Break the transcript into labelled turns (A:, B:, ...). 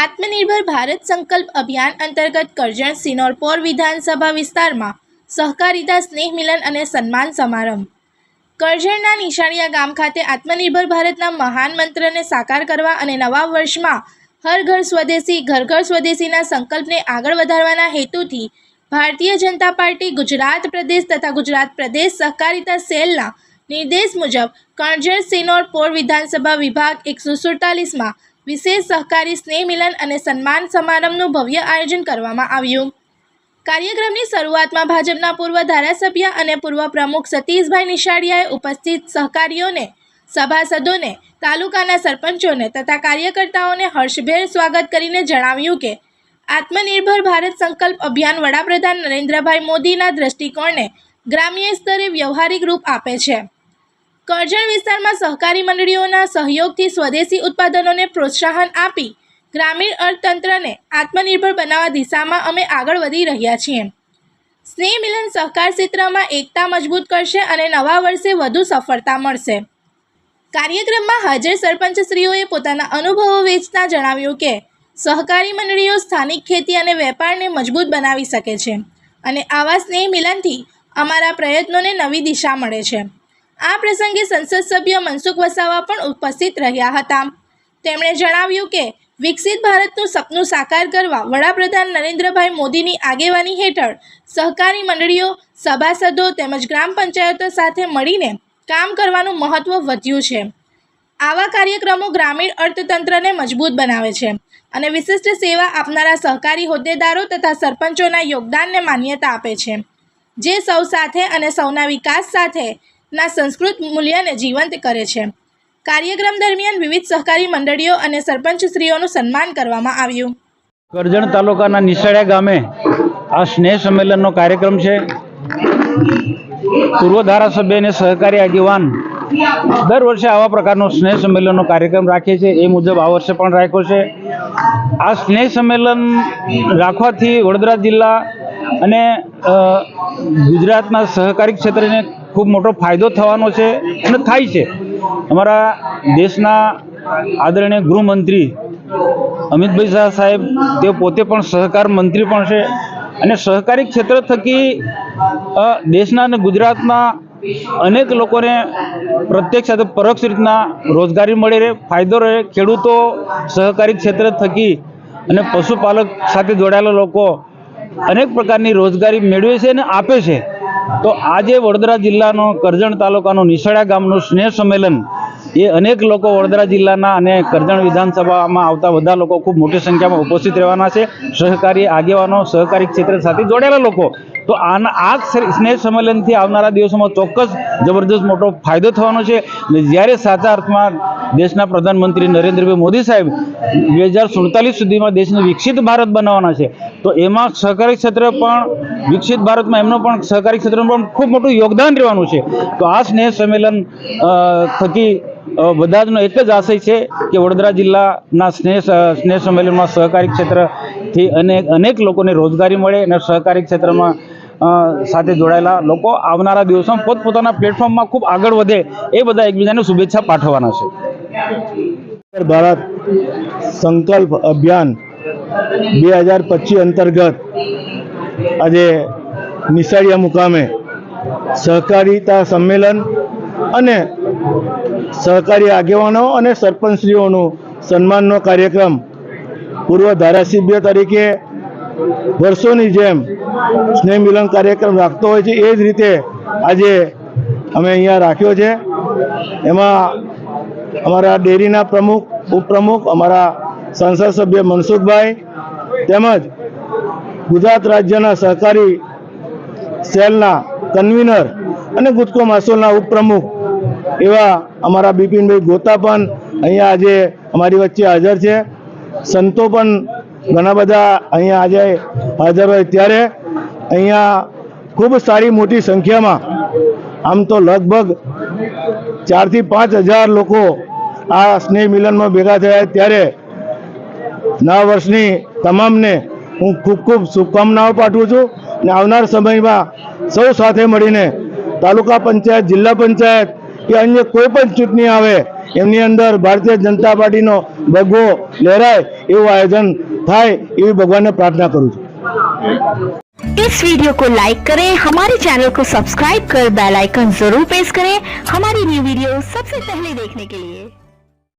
A: આત્મનિર્ભર ભારત સંકલ્પ અભિયાન અંતર્ગત કરજણ સિનોરપોર વિધાનસભા વિસ્તારમાં સહકારિતા, સ્નેહ મિલન અને સન્માન સમારંભ. કરજણના નિશાળિયા ગામ ખાતે આત્મનિર્ભર ભારતના મહાન મંત્રને સાકાર કરવા અને નવા વર્ષમાં હર ઘર સ્વદેશી, ઘર ઘર સ્વદેશીના સંકલ્પને આગળ વધારવાના હેતુથી ભારતીય જનતા પાર્ટી ગુજરાત પ્રદેશ તથા ગુજરાત પ્રદેશ સહકારિતા સેલના નિર્દેશ મુજબ કરજણ સિનોર પોર વિધાનસભા વિભાગ એકસો સુડતાલીસમાં વિશેષ સહકારી સ્નેહ મિલન અને સન્માન સમારંભનું ભવ્ય આયોજન કરવામાં આવ્યું. કાર્યક્રમની શરૂઆતમાં ભાજપના પૂર્વ ધારાસભ્ય અને પૂર્વ પ્રમુખ સતીશભાઈ નિશાળિયાએ ઉપસ્થિત સહકારીઓને, સભાસદોને, તાલુકાના સરપંચોને તથા કાર્યકર્તાઓને હર્ષભેર સ્વાગત કરીને જણાવ્યું કે, આત્મનિર્ભર ભારત સંકલ્પ અભિયાન વડાપ્રધાન નરેન્દ્રભાઈ મોદીના દ્રષ્ટિકોણને ગ્રામ્ય સ્તરે વ્યવહારિક રૂપ આપે છે. કરજણ વિસ્તારમાં સહકારી મંડળીઓના સહયોગથી સ્વદેશી ઉત્પાદનોને પ્રોત્સાહન આપી ગ્રામીણ અર્થતંત્રને આત્મનિર્ભર બનાવવા દિશામાં અમે આગળ વધી રહ્યા છીએ. સ્નેહ મિલન સહકાર ક્ષેત્રમાં એકતા મજબૂત કરશે અને નવા વર્ષે વધુ સફળતા મળશે. કાર્યક્રમમાં હાજર સરપંચશ્રીઓએ પોતાના અનુભવો વેચતા જણાવ્યું કે, સહકારી મંડળીઓ સ્થાનિક ખેતી અને વેપારને મજબૂત બનાવી શકે છે અને આવા સ્નેહ મિલનથી અમારા પ્રયત્નોને નવી દિશા મળે છે. આ પ્રસંગે સંસદ સભ્ય મનસુખ વસાવા પણ ઉપસ્થિત રહ્યા હતા. તેમણે જણાવ્યું કે, વિકસિત ભારતનું સપનું સાકાર કરવા વડાપ્રધાન નરેન્દ્રભાઈ મોદીની આગેવાની હેઠળ સહકારી મંડળીઓ, સભાસદો તેમજ ગ્રામ પંચાયતો સાથે મળીને કામ કરવાનું મહત્ત્વ વધ્યું છે. આવા કાર્યક્રમો ગ્રામીણ અર્થતંત્રને મજબૂત બનાવે છે અને વિશિષ્ટ સેવા આપનારા સહકારી હોદ્દેદારો તથા સરપંચોના યોગદાનને માન્યતા આપે છે. જે સૌ સાથે અને સૌના વિકાસ સાથેના સંસ્કૃત મૂલ્યને જીવંત કરે છે. કાર્યક્રમ દરમિયાન વિવિધ સહકારી મંડળીઓ અને સરપંચશ્રીઓનું સન્માન કરવામાં આવ્યું.
B: કરજણ તાલુકાના નિશાળિયા ગામે આ સ્નેહ સંમેલનનો કાર્યક્રમ છે. પૂર્વ ધારાસભ્ય અને સહકારી આગેવાન દર વર્ષે આવા પ્રકારનો સ્નેહ સંમેલનનો કાર્યક્રમ રાખે છે. એ મુજબ આ વર્ષે પણ રાખ્યો છે. આ સ્નેહ સંમેલન રાખવાથી વડોદરા જિલ્લા અને ગુજરાતના સહકારી ક્ષેત્રને ખૂબ મોટો ફાયદો થવાનો છે અને થાય છે. અમારા દેશના આદરણીય ગૃહમંત્રી અમિતભાઈ શાહ સાહેબ, તેઓ પોતે પણ સહકાર મંત્રી પણ છે અને સહકારી ક્ષેત્ર થકી દેશના અને ગુજરાતના અનેક લોકોને પ્રત્યક્ષ સાથે પરોક્ષ રીતના રોજગારી મળી રહે, ફાયદો રહે, ખેડૂતો સહકારી ક્ષેત્ર થકી અને પશુપાલક સાથે જોડાયેલા લોકો અનેક પ્રકારની રોજગારી મેળવે છે અને આપે છે. તો આજે વડોદરા જિલ્લાનો કરજણ તાલુકાનું નિશાળા ગામનું સ્નેહ સંમેલન એ અનેક લોકો વડોદરા જિલ્લાના અને કરજણ વિધાનસભામાં આવતા બધા લોકો ખૂબ મોટી સંખ્યામાં ઉપસ્થિત રહેવાના છે. સહકારી આગેવાનો, સહકારી ક્ષેત્ર સાથે જોડાયેલા લોકો તો આના આ સ્નેહ સંમેલનથી આવનારા દિવસોમાં ચોક્કસ જબરદસ્ત મોટો ફાયદો થવાનો છે. જ્યારે સાચા અર્થમાં દેશના પ્રધાનમંત્રી નરેન્દ્રભાઈ મોદી સાહેબ બે હજાર સુડતાલીસ સુધીમાં દેશને વિકસિત ભારત બનાવવાના છે તો એમાં સહકારી ક્ષેત્ર પણ વિકસિત ભારતમાં એમનું પણ સહકારી ક્ષેત્રનું પણ ખૂબ મોટું યોગદાન રહેવાનું છે. તો આ સ્નેહ સંમેલન થકી અ, બધા જનો એક જ આશય છે કે વડોદરા જિલ્લાના સ્નેહ સ્નેહ સંમેલનમાં સહકારી ક્ષેત્રથી અનેક અનેક લોકોને રોજગારી મળે અને સહકારી ક્ષેત્રમાં સાથે જોડાયેલા લોકો આવનારા દિવસોમાં પોતપોતાના પ્લેટફોર્મમાં ખૂબ આગળ વધે એ બધા એકબીજાને શુભેચ્છા પાઠવવાના છે.
C: ભારત સંકલ્પ અભિયાન બે હજાર પચીસ અંતર્ગત આજે નિશાળિયા મુકામે સહકારિતા સંમેલન અને સહકારી આગેવાનો અને સરપંચશ્રીઓનું સન્માનનો કાર્યક્રમ પૂર્વ ધારાસભ્ય તરીકે વર્ષોની જેમ સ્નેહ મિલન કાર્યક્રમ રાખતો હોય છે, એ જ રીતે આજે અમે અહીંયા રાખ્યો છે. એમાં અમારા ડેરીના પ્રમુખ, ઉપપ્રમુખ, અમારા સંસદ સભ્ય મનસુખભાઈ તેમજ ગુજરાત રાજ્યના સહકારી સેલના કન્વીનર અને ગુજકો માસોલના ઉપપ્રમુખ એવા અમારા બિપિનભાઈ ગોતા પણ અહીંયા આજે અમારી વચ્ચે હાજર છે. સંતો પણ ઘણા બધા અહીંયા આજે હાજર હોય ત્યારે અહીંયા ખૂબ સારી મોટી સંખ્યામાં, આમ તો લગભગ ચારથી પાંચ હજાર લોકો આ સ્નેહ મિલનમાં ભેગા થયા ત્યારે નવા વર્ષની તમામને હું ખૂબ ખૂબ શુભકામનાઓ પાઠવું છું અને આવનાર સમયમાં સૌ સાથે મળીને તાલુકા પંચાયત, જિલ્લા પંચાયત કે અન્ય કોઈ પણ ચૂંટણી આવે એમની અંદર ભારતીય જનતા પાર્ટીનો ભગવો લહેરાય એવું આયોજન થાય એવી ભગવાનને પ્રાર્થના કરું છું
D: इस वीडियो को लाइक करें हमारे चैनल को सब्सक्राइब कर बेल आइकन जरूर प्रेस करें हमारी न्यू वीडियो सबसे पहले देखने के लिए